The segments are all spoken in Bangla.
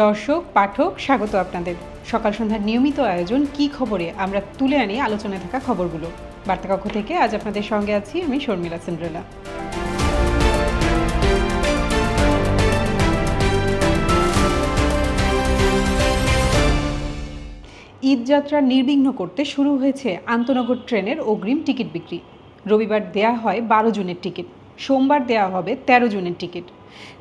দর্শক, পাঠক, স্বাগত আপনাদের। সকাল সন্ধ্যার নিয়মিত আয়োজন কি খবরে আমরা তুলে আনি আলোচনায় থাকা খবরগুলো। বার্তাকক্ষ থেকে আজ আপনাদের সঙ্গে আছি আমি শর্মিলা সিন্ড্রেলা ঈদযাত্রা নির্বিঘ্ন করতে শুরু হয়েছে আন্তনগর ট্রেনের অগ্রিম টিকিট বিক্রি। রবিবার দেয়া হয় বারো জুনের টিকিট, সোমবার দেয়া হবে তেরো জুনের টিকিট।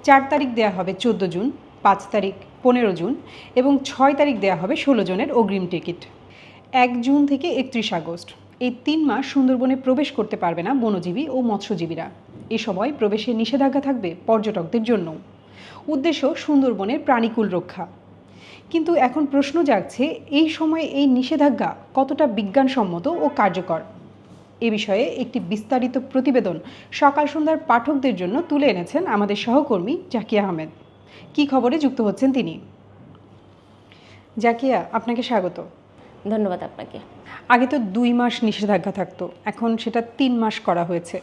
চার তারিখ দেয়া হবে চোদ্দ জুন, পাঁচ তারিখ পনেরো জুন এবং ছয় তারিখ দেয়া হবে ষোলো জনের অগ্রিম টিকিট। এক জুন থেকে একত্রিশ আগস্ট। এই তিন মাস সুন্দরবনে প্রবেশ করতে পারবে না বনজীবী ও মৎস্যজীবীরা। এ সময় প্রবেশে নিষেধাজ্ঞা থাকবে পর্যটকদের জন্য। উদ্দেশ্য সুন্দরবনের প্রাণীকুল রক্ষা। কিন্তু এখন প্রশ্ন জাগছে, এই সময়ে এই নিষেধাজ্ঞা কতটা বিজ্ঞানসম্মত ও কার্যকর? এ বিষয়ে একটি বিস্তারিত প্রতিবেদন সকাল সন্ধ্যার পাঠকদের জন্য তুলে এনেছেন আমাদের সহকর্মী জাকিয়া আহমেদ। কি খবরে যুক্ত হচ্ছেন তিনি? জাকিয়া আপনাকে স্বাগত। ধন্যবাদ আপনাকে। আগে তো দুই মাস নিষেধাজ্ঞা থাকতো এখন সেটা তিন মাস করা হয়েছে।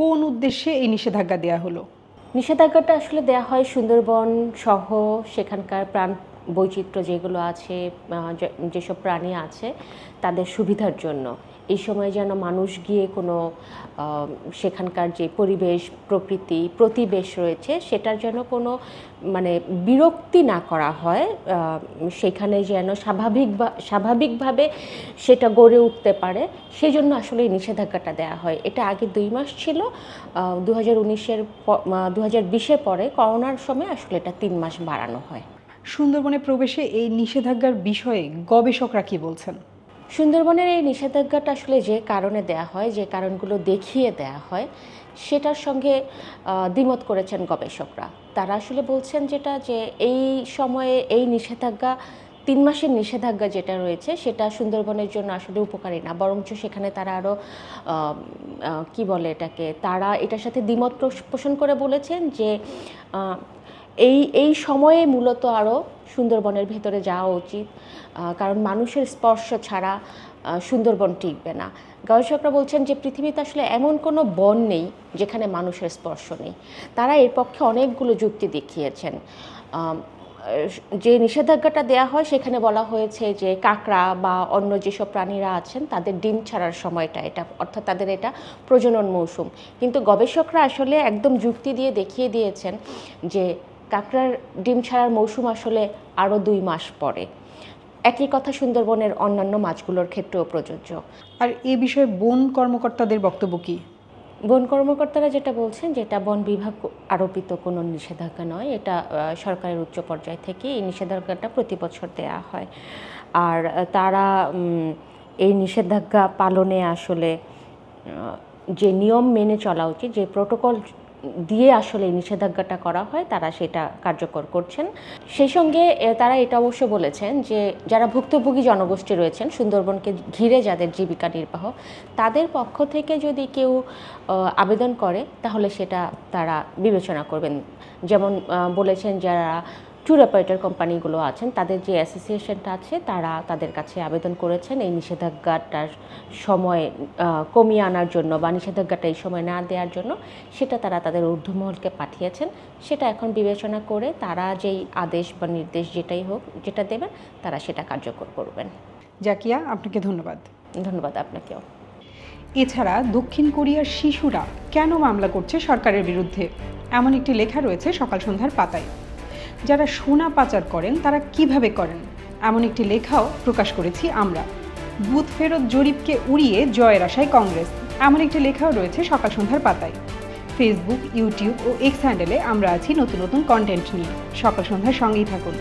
কোন উদ্দেশ্যে এই নিষেধাজ্ঞা দেয়া হলো? নিষেধাজ্ঞাটা আসলে দেয়া হয় সুন্দরবন সহ সেখানকার প্রাণ বৈচিত্র্য যেগুলো আছে যেসব প্রাণী আছে তাদের সুবিধার জন্য। এই সময় যেন মানুষ গিয়ে কোনো সেখানকার যে পরিবেশ, প্রকৃতি, প্রতিবেশ রয়েছে, সেটার যেন কোনো মানে বিরক্তি না করা হয় সেখানে যেন স্বাভাবিক স্বাভাবিকভাবে সেটা গড়ে উঠতে পারে। সেই জন্য আসলে এই নিষেধাজ্ঞাটা দেওয়া হয়। এটা আগে দুই মাস ছিল দু হাজার উনিশের দু হাজার বিশের পরে করোনার সময় আসলে এটা তিন মাস বাড়ানো হয়। সুন্দরবনে প্রবেশে এই নিষেধাজ্ঞার বিষয়ে গবেষকরা কি বলছেন? সুন্দরবনের এই নিষেধাজ্ঞাটা আসলে যে কারণে দেয়া হয়, যে কারণগুলো দেখিয়ে দেয়া হয়, সেটার সঙ্গে দ্বিমত করেছেন গবেষকরা। তারা আসলে বলছেন যেটা যে এই সময়ে এই নিষেধাজ্ঞা, তিন মাসের নিষেধাজ্ঞা যেটা রয়েছে, সেটা সুন্দরবনের জন্য আসলে উপকারী না। বরঞ্চ সেখানে তারা আরও কি বলে এটাকে, তারা এটার সাথে দ্বিমত পোষ- পোষণ করে বলেছেন যে এই এই সময়ে মূলত আরও সুন্দরবনের ভেতরে যাওয়া উচিত। কারণ মানুষের স্পর্শ ছাড়া সুন্দরবন টিকবে না। গবেষকরা বলছেন যে পৃথিবীতে আসলে এমন কোনো বন নেই যেখানে মানুষের স্পর্শ নেই। তারা এর পক্ষে অনেকগুলো যুক্তি দেখিয়েছেন। যে নিষেধাজ্ঞাটা দেয়া হয়, সেখানে বলা হয়েছে যে কাকড়া বা অন্য যেসব প্রাণীরা আছেন, তাদের ডিম ছাড়ার সময়টা এটা, অর্থাৎ তাদের এটা প্রজনন মৌসুম। কিন্তু গবেষকরা আসলে একদম যুক্তি দিয়ে দেখিয়ে দিয়েছেন যে কাঁকড়ার ডিম ছাড়ার মৌসুম আসলে আরও দুই মাস পরে। একই কথা সুন্দরবনের অন্যান্য মাছগুলোর ক্ষেত্রেও প্রযোজ্য। আর এ বিষয়ে বন কর্মকর্তাদের বক্তব্য কী? বন কর্মকর্তারা যেটা বলছেন যে এটা বন বিভাগ আরোপিত কোনো নিষেধাজ্ঞা নয়। এটা সরকারের উচ্চ পর্যায় থেকে এই নিষেধাজ্ঞাটা প্রতি বছর দেয়া হয়। আর তারা এই নিষেধাজ্ঞা পালনে আসলে যে নিয়ম মেনে চলা উচিত যে প্রোটোকল দিয়ে আসলে নিষেধাজ্ঞাটা করা হয়, তারা সেটা কার্যকর করছেন। সেই সঙ্গে তারা এটা অবশ্য বলেছেন যে, যারা ভুক্তভোগী জনগোষ্ঠী রয়েছেন, সুন্দরবনকে ঘিরে যাদের জীবিকা নির্বাহ, তাদের পক্ষ থেকে যদি কেউ আবেদন করে, তাহলে সেটা তারা বিবেচনা করবেন। যেমন বলেছেন যারা ট্যুর অপারেটর কোম্পানিগুলো আছেন তাদের যে অ্যাসোসিয়েশনটা আছে তারা তাদের কাছে আবেদন করেছেন এই নিষেধাজ্ঞাটার সময় কমিয়ে আনার জন্য বা নিষেধাজ্ঞাটা এই সময় না দেওয়ার জন্য সেটা তারা তাদের ঊর্ধ্বমহলকে পাঠিয়েছেন। সেটা এখন বিবেচনা করে তারা যেই আদেশ বা নির্দেশ যেটাই হোক যেটা দেবেন তারা সেটা কার্যকর করবেন। জাকিয়া আপনাকে ধন্যবাদ। ধন্যবাদ আপনাকেও। এছাড়া দক্ষিণ কোরিয়ার শিশুরা কেন মামলা করছে সরকারের বিরুদ্ধে? এমন একটি লেখা রয়েছে সকাল সন্ধ্যার পাতায়। যারা সোনা পাচার করেন, তারা কীভাবে করেন? এমন একটি লেখাও প্রকাশ করেছি আমরা। বুথ ফেরত জরিপকে উড়িয়ে জয়ের আশায় কংগ্রেস। এমন একটি লেখাও রয়েছে সকাল সন্ধ্যার পাতায়। ফেসবুক ইউটিউব ও এক্স হ্যান্ডেলে আমরা আছি নতুন নতুন কন্টেন্ট নিয়ে। সকাল সন্ধ্যার সঙ্গেই থাকুন।